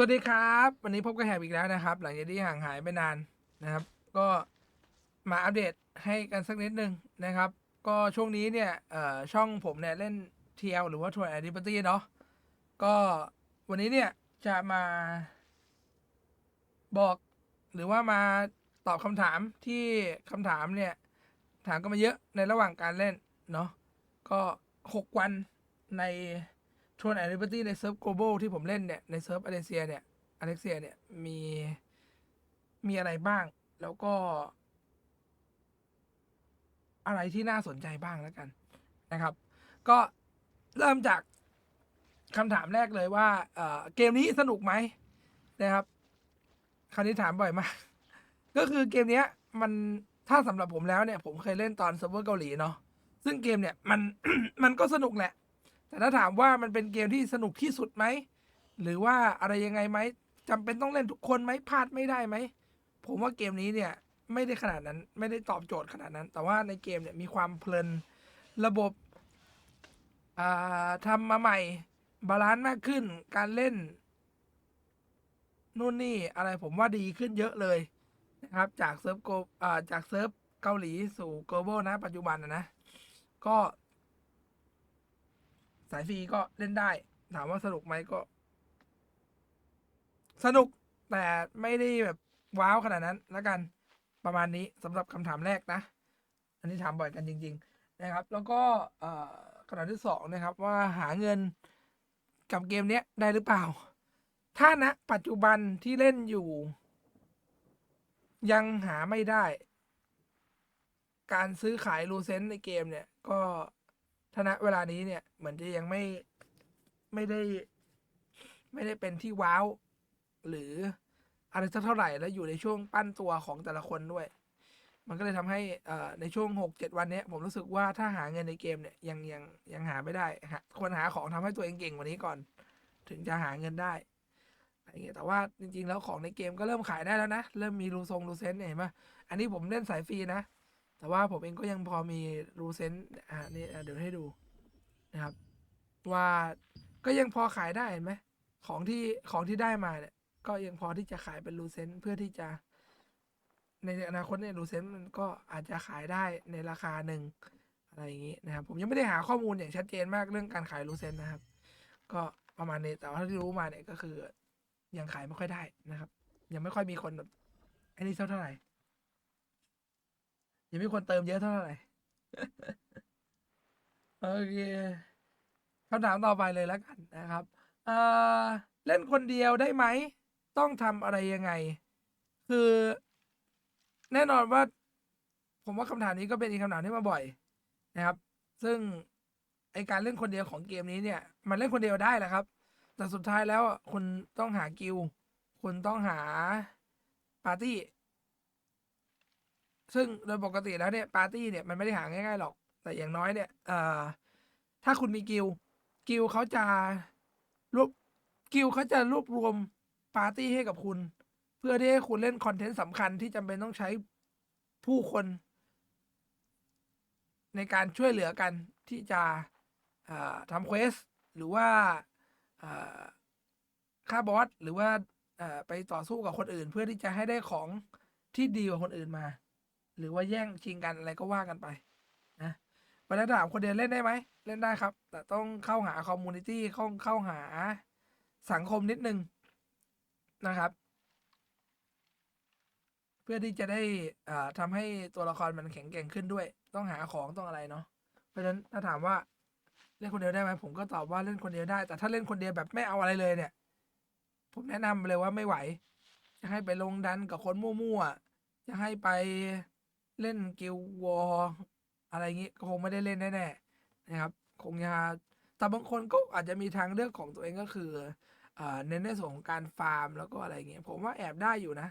สวัสดีครับ วันนี้พบกับแฮบอีกแล้วนะครับ หลังจากที่ห่างหายไปนานนะครับ ก็มาอัปเดตให้กันสักนิดนึงนะครับ ก็ช่วงนี้เนี่ยช่องผมเนี่ยเล่น TL หรือว่าทัวร์แอดิปตี้เนาะก็วันนี้เนี่ยจะมาบอกหรือว่ามาตอบคำถามที่คำถามเนี่ย ถามกันมาเยอะในระหว่างการเล่นเนาะก็หกวันใน ทวนแอนนิเบอร์ตี้ในเซิร์ฟ global ที่ผมเล่นเนี่ย ในเซิร์ฟอเลเซียเนี่ยอเล็กเซียเนี่ย มีมีอะไรบ้าง แล้วก็ อะไรที่น่าสนใจบ้างแล้วกันนะครับ ก็เริ่มจากคำถามแรกเลยว่าเออเกมนี้สนุกไหมนะครับคราวนี้ถามบ่อยมาก ก็คือเกมเนี้ยมันถ้าสำหรับผมแล้วเนี่ย ผมเคยเล่นตอนเซิร์ฟเวอร์เกาหลีเนาะซึ่งเกมเนี่ยมันมันก็สนุกแหละ แต่ถ้าถามว่ามันเป็นเกมที่สนุกที่สุดไหม หรือว่าอะไรยังไงไหมจำเป็นต้องเล่นทุกคนไหมพลาดไม่ได้ไหม ผมว่าเกมนี้เนี่ยไม่ได้ขนาดนั้นไม่ได้ตอบโจทย์ขนาดนั้น แต่ว่าในเกมเนี่ยมีความเพลินระบบอ่าทำมาใหม่บาลานซ์มากขึ้นการเล่นนู่นนี่อะไรผมว่าดีขึ้นเยอะเลยนะครับ จากเซิร์ฟโกจากเซิร์ฟเกาหลีสู่ global นะ ปัจจุบันนะนะ ก็ สายฟรีก็เล่นได้ ถามว่าสนุกไหมก็ สนุกแต่ไม่ได้แบบว้าวขนาดนั้นแล้วกันประมาณนี้สำหรับคำถามแรกนะ อันนี้ถามบ่อยกันจริง ๆ นะครับ แล้วก็เอ่อคำถามที่สองนะครับ ว่าหาเงินกับเกมเนี้ยได้หรือเปล่า ถ้าณปัจจุบันที่เล่นอยู่ ยังหาไม่ได้ การซื้อขายรูเซนในเกมเนี่ย ก็ ถ้าณเวลานี้เนี่ยเหมือนจะยังไม่ไม่ได้ ไม่ได้เป็นที่ว้าว หรืออะไรสักเท่าไหร่แล้วอยู่ในช่วงปั้นตัวของแต่ละคนด้วย มันก็เลยทำให้ในช่วงหกเจ็ดวันนี้ผมรู้สึกว่าถ้าหาเงินในเกมเนี่ยยังยังยังหาไม่ได้ควรหาของทำให้ตัวเองเก่งกว่านี้ก่อน ถึงจะหาเงินได้อะไรเงี้ยแต่ว่าจริง ๆ แล้วของในเกมก็เริ่มขายได้แล้วนะ เริ่มมีรูทรงรูเซนเนี่ยเห็นปะอันนี้ผมเล่นสายฟรีนะ แต่ว่าผมเองก็ยังพอมีรูเซนต์อ่านี่เดี๋ยวให้ดูนะครับ ว่าก็ยังพอขายได้เห็นไหมของที่ของที่ได้มาเนี่ย ก็ยังพอที่จะขายเป็นรูเซนต์เพื่อที่จะ ในอนาคตเนี่ยรูเซนต์มันก็อาจจะขายได้ในราคาหนึ่งอะไรอย่างนี้นะครับ ผมยังไม่ได้หาข้อมูลอย่างชัดเจนมากเรื่องการขายรูเซนต์นะครับ ก็ประมาณนี้แต่ว่าที่รู้มาเนี่ยก็คือ ยังขายไม่ค่อยได้นะครับ ยังไม่ค่อยมีคนแบบอ้นี่เท่าไหร่ ยังไม่มีคนเติมเยอะเท่าไหร่ โอเคคำถามต่อไปเลยแล้วกันนะครับเออเล่นคนเดียวได้ไหม ต้องทำอะไรยังไง คือ แน่นอนว่า ผมว่าคำถามนี้ก็เป็นอีกคำถามที่มาบ่อย นะครับ ซึ่งไอการเล่นคนเดียวของเกมนี้เนี่ย มันเล่นคนเดียวได้แหละครับ แต่สุดท้ายแล้วคุณต้องหากิลคุณต้องหาปาร์ตี้ ซึ่งโดยปกติแล้วเนี่ยปาร์ตี้เนี่ยมันไม่ได้หาง่ายๆหรอก แต่อย่างน้อยเนี่ยเอ่อถ้าคุณมีกิลกิลเขาจะรวบกิลเขาจะรวบรวมปาร์ตี้ให้กับคุณ เพื่อที่ให้คุณเล่นคอนเทนต์สำคัญที่จำเป็นต้องใช้ผู้คน ในการช่วยเหลือกันที่จะทำเควสหรือว่าฆ่าบอสหรือว่าไปต่อสู้กับคนอื่น เพื่อที่จะให้ได้ของที่ดีกว่าคนอื่นมา หรือว่าแย่งชิงกันอะไรก็ว่ากันไปนะวันนั้นถามคนเดียวเล่นได้ไหมเล่นได้ครับ แต่ต้องเข้าหาคอมมูนิตี้เข้าเข้าหาสังคมนิดนึงนะครับ เพื่อที่จะได้อ่าทำให้ตัวละครมันแข็งแกร่งขึ้นด้วย ต้องหาของต้องอะไรเนาะเพราะฉะนั้นถ้าถามว่าเล่นคนเดียวได้ไหมผมก็ตอบว่าเล่นคนเดียวได้ แต่ถ้าเล่นคนเดียวแบบไม่เอาอะไรเลยเนี่ย ผมแนะนำเลยว่าไม่ไหว จะให้ไปลงดันกับคนมั่วๆจะให้ไป เล่นกิลวออะไรอย่างงี้ก็คงไม่ได้เล่นแน่ๆนะครับ คงจะแต่บางคนก็อาจจะมีทางเลือกของตัวเองก็คือเน้นในส่วนของการฟาร์มแล้วก็อะไรเงี้ยผมว่าแอบได้อยู่นะ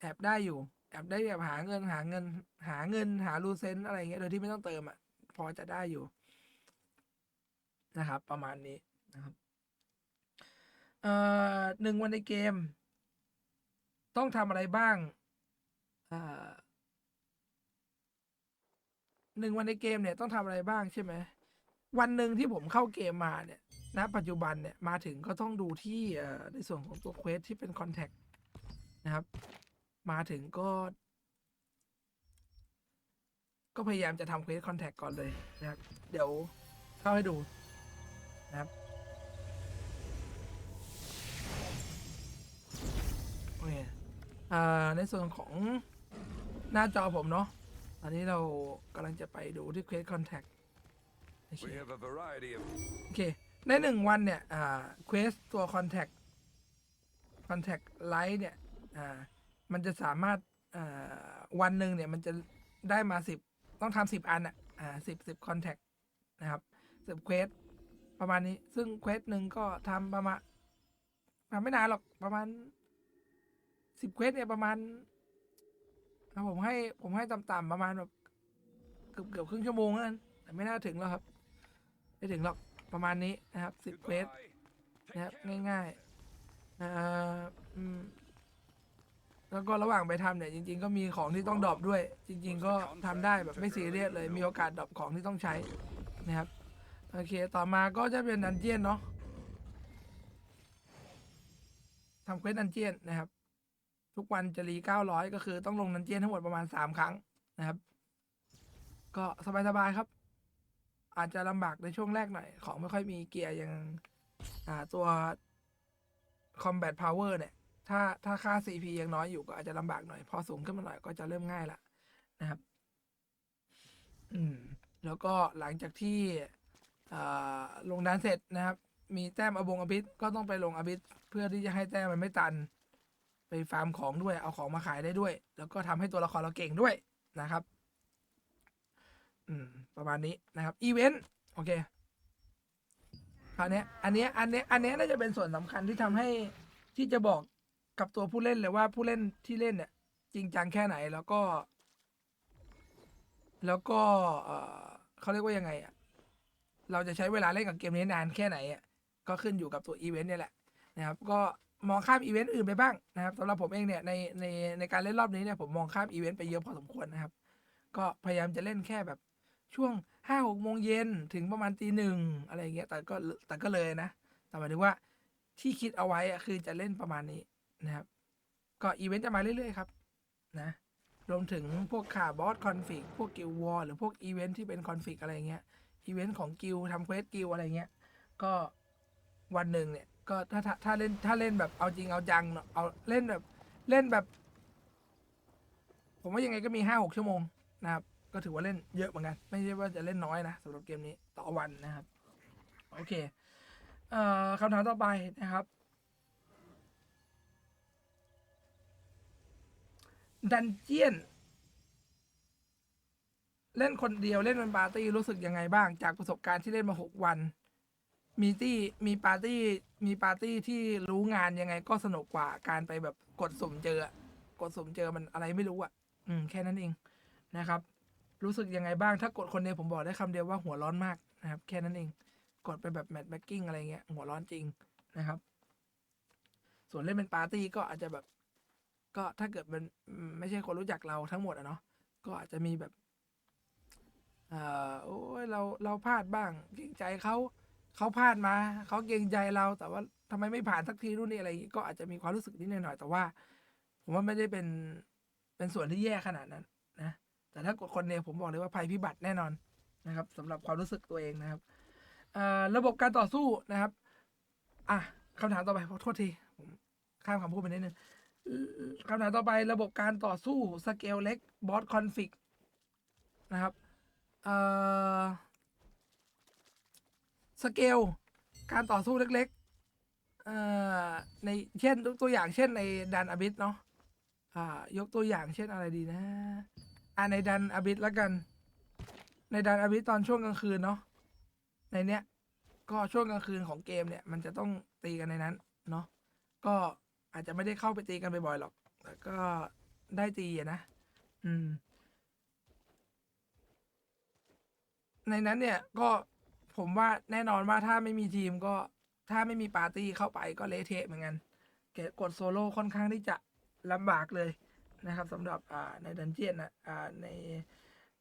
แอบได้อยู่ แอบได้แบบหาเงินหาเงิน หาเงินหารูเซนอะไรเงี้ยโดยที่ไม่ต้องเติมอะพอจะได้อยู่นะครับ ประมาณนี้นะครับเอ่อหนึ่งวันในเกม ต้องทำอะไรบ้างอ่า หนึ่งวันในเกมเนี่ยต้องทำอะไรบ้างใช่ไหมวันหนึ่งที่ผมเข้าเกมมาเนี่ยณปัจจุบันเนี่ยมาถึงก็ต้องดูที่ในส่วนของตัวเควสที่เป็นคอนแทคนะครับ มาถึงก็ ก็พยายามจะทำเควสคอนแทคก่อนเลยนะครับ เดี๋ยวเข้าให้ดูนะครับโอเคอ่าในส่วนของหน้าจอผมเนาะ ตอนนี้เรากำลังจะไปดูที่เควสคอนแทคโอเค We have a variety of โอเค ในหนึ่งวันเนี่ยอ่าเควสตัว contact contact light เนี่ยอ่ามันจะสามารถอ่าวันหนึ่งเนี่ยมันจะได้มาสิบต้องทำสิบอันอะอ่าสิบสิบ contact นะครับสิบเควสประมาณนี้ซึ่งเควสหนึ่งก็ทำประมาณทำไม่นานหรอกประมาณสิบเควสเนี่ยประมาณ อะผมให้ผมให้ต่ำๆประมาณแบบเกือบเกือบครึ่งชั่วโมงนั่นแต่ไม่น่าถึงแล้วครับ ไม่ถึงหรอกประมาณนี้นะครับสิบเควส goodbye. นะครับง่ายๆอ่าอืมแล้วก็ระหว่างไปทำเนี่ยจริง ๆ ก็มีของที่ต้องดรอปด้วย จริง ๆ ก็ทำได้แบบไม่ซีเรียสเลย มีโอกาสดรอปของที่ต้องใช้นะครับโอเคต่อมาก็จะเป็นดันเจียนเนาะทำเควสดันเจียนนะครับ ทุกวันจะรีเก้าร้อยก็คือต้องลงดันเจียนทั้งหมดประมาณสามครั้งนะครับ ก็สบายๆครับ อาจจะลำบากในช่วงแรกหน่อย ของไม่ค่อยมีเกียร์อย่างอ่าตัว combat power เนี่ย ถ้าถ้าค่า CP ยังน้อยอยู่ก็อาจจะลำบากหน่อย พอสูงขึ้นมาหน่อยก็จะเริ่มง่ายละนะครับ อืม แล้วก็หลังจากที่ลงดานเสร็จนะครับ มีแต้มอบงอบิสก็ต้องไปลงอบิสเพื่อที่จะให้แต้มมันไม่ตัน ไปฟาร์มของด้วยเอาของมาขายได้ด้วย แล้วก็ทำให้ตัวละครเราเก่งด้วยนะครับ อืม ประมาณนี้นะครับอีเวนต์โอเคคราวนี้อันนี้อันนี้อันนี้น่าจะเป็นส่วนสำคัญที่ทำให้ที่จะบอกกับตัวผู้เล่นเลยว่าผู้เล่นที่เล่นเนี่ย จริงจังแค่ไหนแล้วก็ แล้วก็เออเขาเรียกว่ายังไงอะเราจะใช้เวลาเล่นกับเกมนี้นานแค่ไหนอะก็ขึ้นอยู่กับตัวอีเวนต์เนี่ยแหละนะครับ ก็ มองข้ามอีเวนต์อื่นไปบ้างนะครับสำหรับผมเองเนี่ยในในในการเล่นรอบนี้เนี่ยผมมองข้ามอีเวนต์ไปเยอะพอสมควรนะครับ ก็พยายามจะเล่นแค่แบบช่วงห้าหกโมงเย็นถึงประมาณตีหนึ่งอะไรเงี้ยแต่ก็แต่ก็เลยนะ แต่หมายถึงว่าที่คิดเอาไว้อะคือจะเล่นประมาณนี้นะครับ ก็อีเวนต์จะมาเรื่อยๆครับนะรวมถึงพวกข่าบอสคอนฟิกพวกกิลวอลหรือพวกอีเวนต์ที่เป็นคอนฟิกอะไรเงี้ยอีเวนต์ของกิลทำเควสกิลอะไรเงี้ยก็วันหนึ่งเนี่ย ก็ถ้าถ้าถ้าเล่นถ้าเล่นแบบเอาจริงเอาจังเนอะเอาเล่นแบบเล่นแบบ ผมว่ายังไงก็มีห้าหกชั่วโมงนะครับ ก็ถือว่าเล่นเยอะเหมือนกัน ไม่ใช่ว่าจะเล่นน้อยนะสำหรับเกมนี้ต่อวันนะครับ โอเค เอ่อคำถามต่อไปนะครับ ดันเจียน เล่นคนเดียวเล่นเป็นปาร์ตี้รู้สึกยังไงบ้าง จากประสบการณ์ที่เล่นมาหกวัน มีตี้มีปาร์ตี้มีปาร์ตี้ที่รู้งานยังไงก็สนุกกว่าการไปแบบกดสุ่มเจออะกดสุ่มเจอมันอะไรไม่รู้อะ อืม แค่นั้นเองนะครับ รู้สึกยังไงบ้างถ้ากดคนเดียวผมบอกได้คำเดียวว่าหัวร้อนมากนะครับ แค่นั้นเอง กดไปแบบแมทแบ็กกิ้งอะไรเงี้ยหัวร้อนจริงนะครับ ส่วนเล่นเป็นปาร์ตี้ก็อาจจะแบบ ก็ถ้าเกิดมันไม่ใช่คนรู้จักเราทั้งหมดอะเนาะก็อาจจะมีแบบเออโอ้ยเราเราพลาดบ้างเกรงใจเขา เขาพลาดมา เขาเกรงใจเรา แต่ว่าทำไมไม่ผ่านสักทีนู่นนี่อะไรอย่างงี้ก็อาจจะมีความรู้สึกนิดหน่อยแต่ว่า ผมว่าไม่ได้เป็นเป็นส่วนที่แย่ขนาดนั้นนะแต่ถ้ากดคนเดียวผมบอกเลยว่าภัยพิบัติแน่นอนนะครับสำหรับความรู้สึกตัวเองนะครับระบบการต่อสู้นะครับ อะคำถามต่อไปขอโทษทีผมข้ามคำพูดไปนิดนึงเอ่อคำถามต่อไประบบการต่อสู้สเกลเล็กบอสคอนฟิกนะครับ เอ่อ สเกลการต่อสู้เล็กๆเอ่อในเช่นยกตัวอย่างเช่นในดันอบิสเนาะอ่ายกตัวอย่างเช่นอะไรดีนะ อ่าในดันอบิสแล้วกัน ในดันอบิสตอนช่วงกลางคืนเนาะในเนี้ยก็ช่วงกลางคืนของเกมเนี่ย มันจะต้องตีกันในนั้นเนาะก็อาจจะไม่ได้เข้าไปตีกันบ่อยๆหรอกแต่ก็ได้ตีอะนะ อืม ในนั้นเนี่ยก็ ผมว่าแน่นอนว่าถ้าไม่มีทีมก็ถ้าไม่มีปาร์ตี้เข้าไปก็เละเทะเหมือนกันเกกดโซโล่ค่อนข้างที่จะลำบากเลยนะครับสำหรับอ่าในดันเจียนนะอ่าใน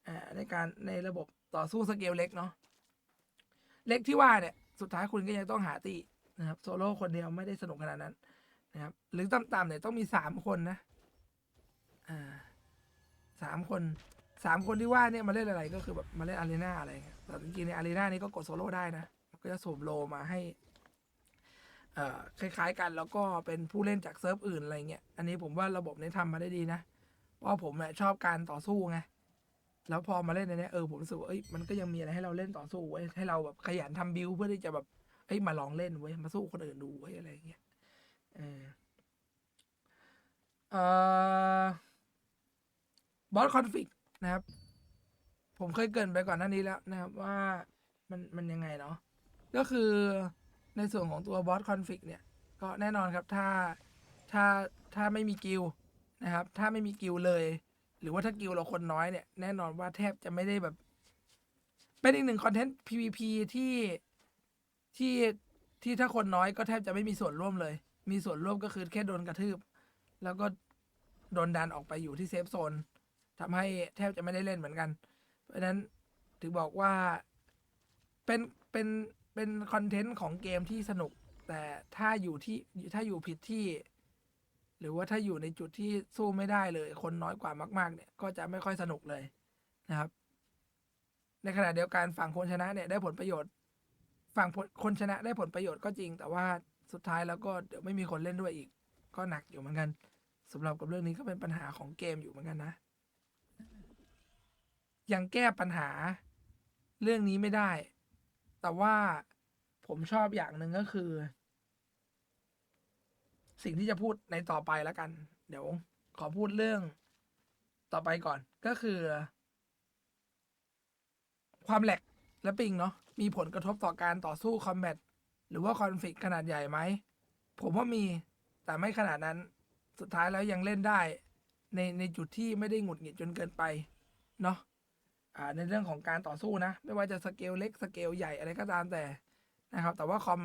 อ่าในการในระบบต่อสู้สเกลเล็กเนาะเล็กที่ว่าเนี่ยสุดท้ายคุณก็ยังต้องหาตีนะครับโซโล่คนเดียวไม่ได้สนุกขนาดนั้นนะครับหรือต่ำๆเนี่ยต้องมีสามคนนะอ่าสามคน สามคนที่ว่าเนี่ยมาเล่นอะไรก็คือแบบมาเล่นอารีนาอะไรเงี้ยแต่จริงๆในอารีนานี้ก็กดโซโล่ได้นะก็จะสุ่มโลมาให้เอ่อคล้ายๆกันแล้วก็เป็นผู้เล่นจากเซิร์ฟอื่นอะไรเงี้ยอันนี้ผมว่าระบบนี้ทำมาได้ดีนะเพราะผมเนี่ยชอบการต่อสู้ไงแล้วพอมาเล่นในเนี้ยเออผมรู้สึกว่าเอ้ยมันก็ยังมีอะไรให้เราเล่นต่อสู้ไว้ให้เราแบบขยันทำบิวเพื่อที่จะแบบเอ้ยมาลองเล่นไว้มาสู้คนอื่นดูไว้อะไรเงี้ยเออเอ่อบอสคอนฟิก นะครับ ผมเคยเกินไปก่อนหน้านี้แล้วนะครับว่ามันมันยังไงเนาะก็คือในส่วนของตัวบอสคอนฟิกเนี่ย ก็แน่นอนครับถ้าถ้าถ้าไม่มีกิลนะครับ ถ้าไม่มีกิลเลย หรือว่าถ้ากิลเราคนน้อยเนี่ย แน่นอนว่าแทบจะไม่ได้แบบ เป็นอีกหนึ่งคอนเทนต์ PVP ที่ที่ที่ถ้าคนน้อยก็แทบจะไม่มีส่วนร่วมเลย มีส่วนร่วมก็คือแค่โดนกระทืบ แล้วก็โดนดันออกไปอยู่ที่เซฟโซน ทำให้แทบจะไม่ได้เล่นเหมือนกัน เพราะฉะนั้นถึงบอกว่าเป็นเป็นเป็นคอนเทนต์ของเกมที่สนุก แต่ถ้าอยู่ที่ถ้าอยู่ผิดที่ หรือว่าถ้าอยู่ในจุดที่สู้ไม่ได้เลย คนน้อยกว่ามาก ๆ เนี่ยก็จะไม่ค่อยสนุกเลยนะครับ ในขณะเดียวกันฝั่งคนชนะเนี่ยได้ผลประโยชน์ ฝั่งคนชนะได้ผลประโยชน์ก็จริง แต่ว่าสุดท้ายแล้วก็เดี๋ยวไม่มีคนเล่นด้วยอีก ก็หนักอยู่เหมือนกันสำหรับกับเรื่องนี้ก็เป็นปัญหาของเกมอยู่เหมือนกันนะ ยังแก้ปัญหาเรื่องนี้ไม่ได้ แต่ว่าผมชอบอย่างหนึ่งก็คือ สิ่งที่จะพูดในต่อไปแล้วกัน เดี๋ยว ขอพูดเรื่องต่อไปก่อนก็คือ ความแหลกและปิงเนาะมีผลกระทบต่อการต่อสู้คอมแบทหรือว่าคอนฟ lict ขนาดใหญ่ไหม ผมว่ามีแต่ไม่ขนาดนั้น สุดท้ายแล้วยังเล่นได้ ในในจุดที่ไม่ได้หงุดหงิดจนเกินไป เนาะ อ่าในเรื่องของการต่อสู้นะ ไม่ว่าจะสเกลเล็กสเกลใหญ่อะไรก็ตามแต่นะครับ แต่ว่าคอม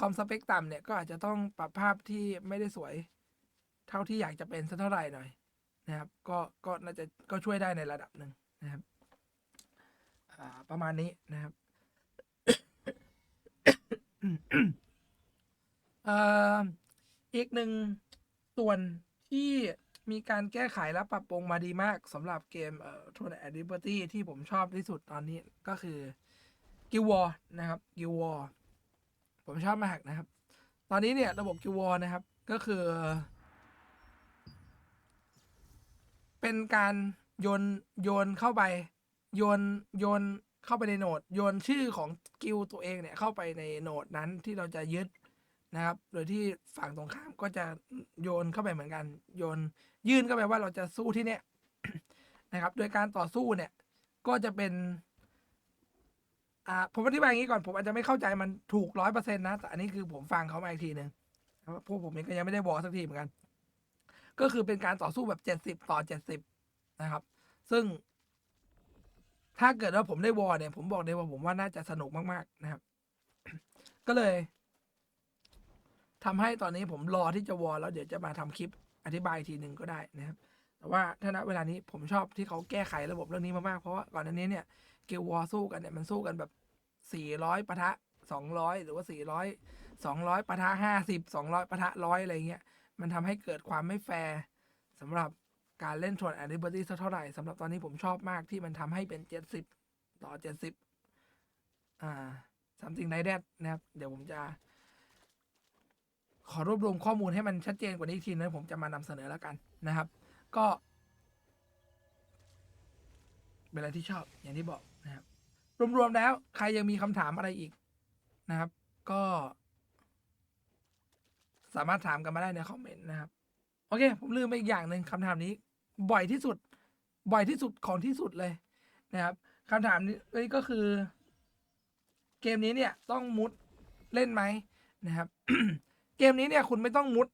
คอมสเปคต่ำเนี่ยก็อาจจะต้องปรับภาพที่ไม่ได้สวย เท่าที่อยากจะเป็นสักเท่าไหร่หน่อยนะครับ ก็ก็น่าจะก็ช่วยได้ในระดับหนึ่งนะครับประมาณนี้นะครับออีกหนึ่งส่วนที่ มีการแก้ไขและปรับปรุงมาดีมากสำหรับเกมเอ่อ Throne and Liberty ที่ผมชอบที่สุดตอนนี้ก็คือ Guild War นะครับ Guild War ผมชอบมากนะครับ ตอนนี้เนี่ยระบบ Guild War นะครับก็คือ เป็นการโยนโยนเข้าไป โยนโยนเข้าไปในโหนด โยนชื่อของกิลด์ตัวเองเนี่ยเข้าไปในโหนดนั้นที่เราจะยึด นะครับ โดยที่ฝั่งตรงข้ามก็จะโยนเข้าไปเหมือนกัน โยนยื่นเข้าไปว่าเราจะสู้ที่เนี่ยนะครับ โดยการต่อสู้เนี่ยก็จะเป็นอ่าผมอธิบายอย่างนี้ก่อนผมอาจจะไม่เข้าใจมันถูกร้อยเปอร์เซ็นต์นะแต่อันนี้คือผมฟังเขามาอีกทีหนึ่งพวกผมเองก็ยังไม่ได้บอกสักทีเหมือนกัน ก็คือเป็นการต่อสู้แบบเจ็ดสิบต่อเจ็ดสิบนะครับ ซึ่ง ถ้าเกิดว่าผมได้วอร์เนี่ย ผมบอกเลยว่าผมว่าน่าจะสนุกมากๆนะครับ ก็เลย ทำให้ตอนนี้ผมรอที่จะวอร์แล้วเดี๋ยวจะมาทำคลิปอธิบายทีหนึ่งก็ได้นะครับ แต่ว่าถ้าณเวลานี้ผมชอบที่เขาแก้ไขระบบเรื่องนี้มากๆเพราะว่าก่อนหน้านี้เนี่ยเกลวอร์สู้กันเนี่ยมันสู้กันแบบสี่ร้อยปะทะสองร้อยหรือว่าสี่ร้อยสองร้อยปะทะห้าสิบสองร้อยปะทะร้อยอะไรเงี้ยมันทำให้เกิดความไม่แฟร์สำหรับการเล่นทรอนแอนดิเบอร์ตี้สักเท่าไหร่สำหรับตอนนี้ผมชอบมากที่มันทำให้เป็นเจ็ดสิบต่อเจ็ดสิบอ่าสามสิ่งไดแดดนะครับ เดี๋ยวผมจะ ขอรวบรวมข้อมูลให้มันชัดเจนกว่านี้อีกทีนึงผมจะมานำเสนอแล้วกันนะครับ ก็เป็นอะไรที่ชอบอย่างที่บอกนะครับ รวมๆแล้ว ใครยังมีคำถามอะไรอีกนะครับ ก็ สามารถถามกันมาได้ในคอมเมนต์นะครับ โอเค ผมลืมไปอีกอย่างหนึ่งคำถามนี้ บ่อยที่สุด บ่อยที่สุดของที่สุดเลยนะครับคำถามนี้ก็คือ เกมนี้เนี่ย ต้องมุดเล่นไหมนะครับ เกมนี้เนี่ยคุณไม่ต้องมุด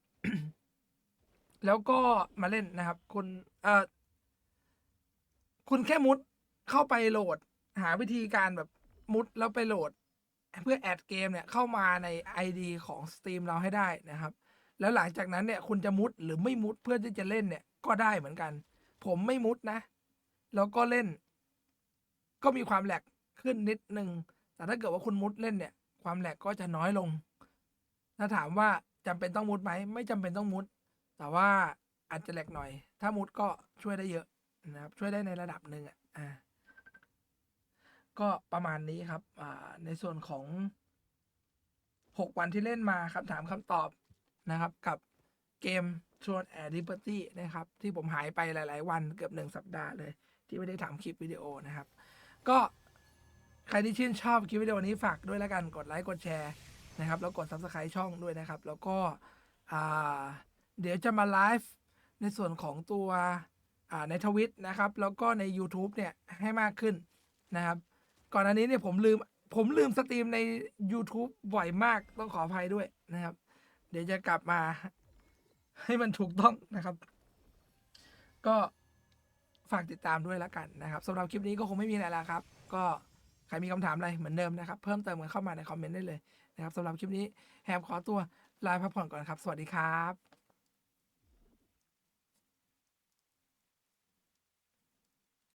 แล้วก็มาเล่นนะครับ คุณเอ่อคุณแค่มุดเข้าไปโหลด หาวิธีการแบบมุดแล้วไปโหลด เพื่อแอดเกมเนี่ยเข้ามาใน ID ของ Steam เราให้ได้นะครับ แล้วหลังจากนั้นเนี่ยคุณจะมุดหรือไม่มุดเพื่อที่จะเล่นเนี่ย ก็ได้เหมือนกัน ผมไม่มุดนะ แล้วก็เล่น ก็มีความแหลกขึ้นนิดนึงแต่ถ้าเกิดว่าคุณมุดเล่นเนี่ย ความแหลกก็จะน้อยลง ถ้าถามว่าจำเป็นต้องมุดไหม ไม่จำเป็นต้องมุด แต่ว่าอาจจะแหลกหน่อย ถ้ามุดก็ช่วยได้เยอะนะครับ ช่วยได้ในระดับหนึ่งอะก็ประมาณนี้ครับ อ่า ในส่วนของหกวันที่เล่นมาครับถามคำตอบนะครับ กับเกมชวนแอร์ดิปตี้นะครับ ที่ผมหายไปหลาย ๆ วันเกือบหนึ่งสัปดาห์เลย ที่ไม่ได้ทำคลิปวิดีโอนะครับ ก็ใครที่ชื่นชอบคลิปวิดีโอนี้ฝากด้วยแล้วกันกดไลค์กดแชร์ นะครับแล้วกด subscribe ช่องด้วยนะครับ แล้วก็เดี๋ยวจะมาไลฟ์ในส่วนของตัวในทวิตนะครับ แล้วก็ใน YouTube เนี่ยให้มากขึ้นนะครับ ก่อนอันนี้เนี่ยผมลืมผมลืมสตรีมใน YouTube บ่อยมากต้องขออภัยด้วยนะครับ เดี๋ยวจะกลับมาให้มันถูกต้องนะครับ ก็ฝากติดตามด้วยแล้วกันนะครับสำหรับคลิปนี้ก็คงไม่มีอะไรแล้วครับ ก็ใครมีคำถามอะไรเหมือนเดิมนะครับ เพิ่มเติมกันเข้ามาในคอมเมนต์ได้เลย นะครับสำหรับคลิปนี้แฮมขอตัวลาพักผ่อนก่อนครับ สวัสดีครับ